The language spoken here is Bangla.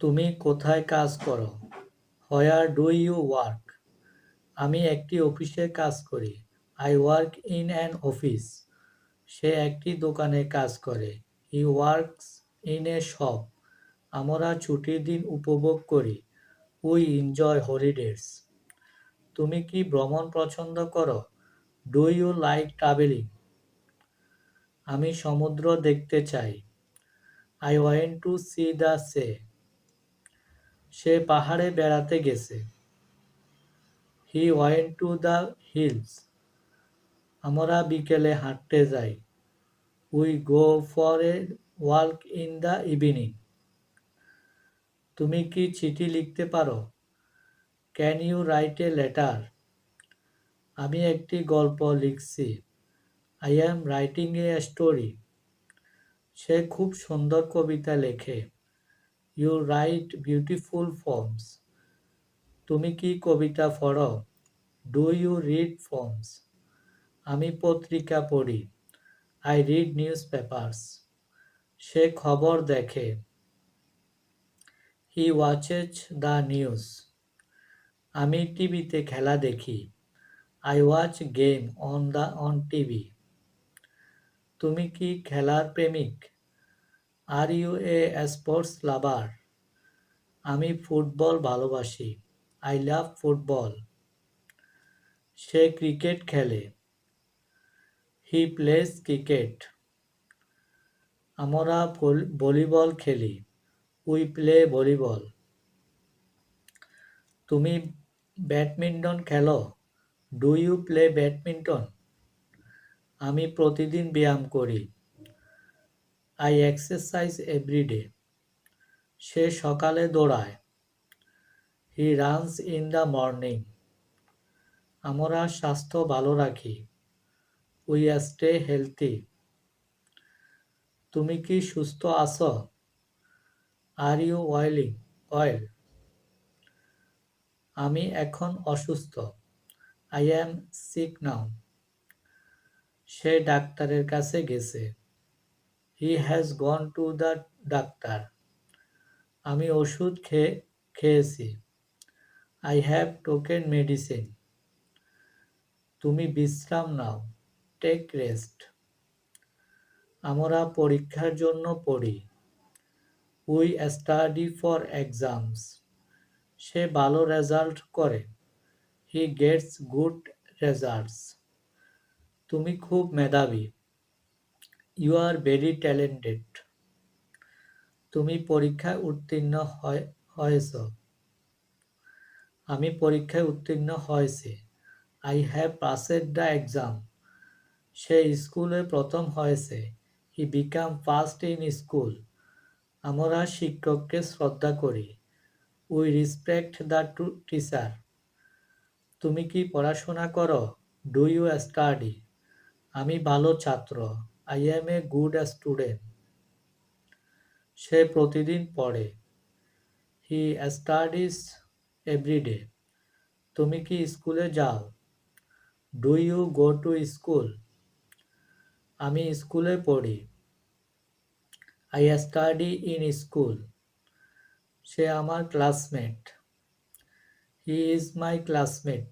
তুমি কোথায় কাজ করো? Where do you work? আমি একটি অফিসে কাজ করি। I work in an office. সে একটি দোকানে কাজ করে। He works in a shop. আমরা ছুটির দিন উপভোগ করি। We enjoy holidays. তুমি কি ভ্রমণ পছন্দ করো? Do you like travelling? আমি সমুদ্র দেখতে চাই। I want to see the sea. সে পাহাড়ে বেড়াতে গেছে। He went to the hills আমরা বিকেলে হাঁটতে যাই। We go for a work in the evening তুমি কি চিঠি লিখতে পারো? Can you write a letter আমি একটি গল্প লিখছি। I am writing a story সে খুব সুন্দর কবিতা লেখে। ইউ রাইট বিউটিফুল ফর্মস তুমি কি কবিতা পড়ো? ডু ইউ রিড ফর্মস আমি পত্রিকা পড়ি। আই রিড নিউজ পেপার্স সে খবর দেখে। হি ওয়াচেজ দ্য নিউজ আমি টিভিতে খেলা দেখি। I watch game on the on TV তুমি কি খেলার প্রেমিক? Are you a sports lover আমি ফুটবল ভালোবাসি। আই লাভ ফুটবল সে ক্রিকেট খেলে। হি প্লেস ক্রিকেট আমরা ভলিবল খেলি। উই প্লে ভলিবল তুমি ব্যাডমিন্টন খেলো? ডু ইউ প্লে ব্যাডমিন্টন আমি প্রতিদিন ব্যায়াম করি। আই এক্সারসাইজ এভরিডে সে সকালে দৌড়ায়। He runs in the morning আমরা স্বাস্থ্য ভালো রাখি। উই স্টে হেলথি তুমি কি সুস্থ আছো? আর ইউ অয়েলিং অয়েল আমি এখন অসুস্থ। আই অ্যাম সিক নাও সে ডাক্তারের কাছে গেছে। He has gone to the doctor আমি ওষুধ খেয়ে, খেয়েছি। আই হ্যাভ টোকেন মেডিসিন তুমি বিশ্রাম নাও। টেক রেস্ট আমরা পরীক্ষার জন্য পড়ি। উই স্টাডি ফর এক্সামস সে ভালো রেজাল্ট করে। হি গেটস গুড রেজাল্টস তুমি খুব মেধাবী। ইউ আর ভেরি ট্যালেন্টেড তুমি পরীক্ষায় উত্তীর্ণ হয়েছ। আমি পরীক্ষায় উত্তীর্ণ হয়েছি। I have passed the exam সে স্কুলে প্রথম হয়েছে। He became first in school আমরা শিক্ষককে শ্রদ্ধা করি। We respect the to teacher তুমি কি পড়াশোনা করো? ডু ইউ স্টাডি আমি ভালো ছাত্র। I am a good student সে প্রতিদিন পড়ে। হি স্টাডিজ এভরিডে তুমি কি স্কুলে যাও? Do you go to school আমি স্কুলে পড়ি। আই স্টাডি ইন স্কুল সে আমার classmate he is my classmate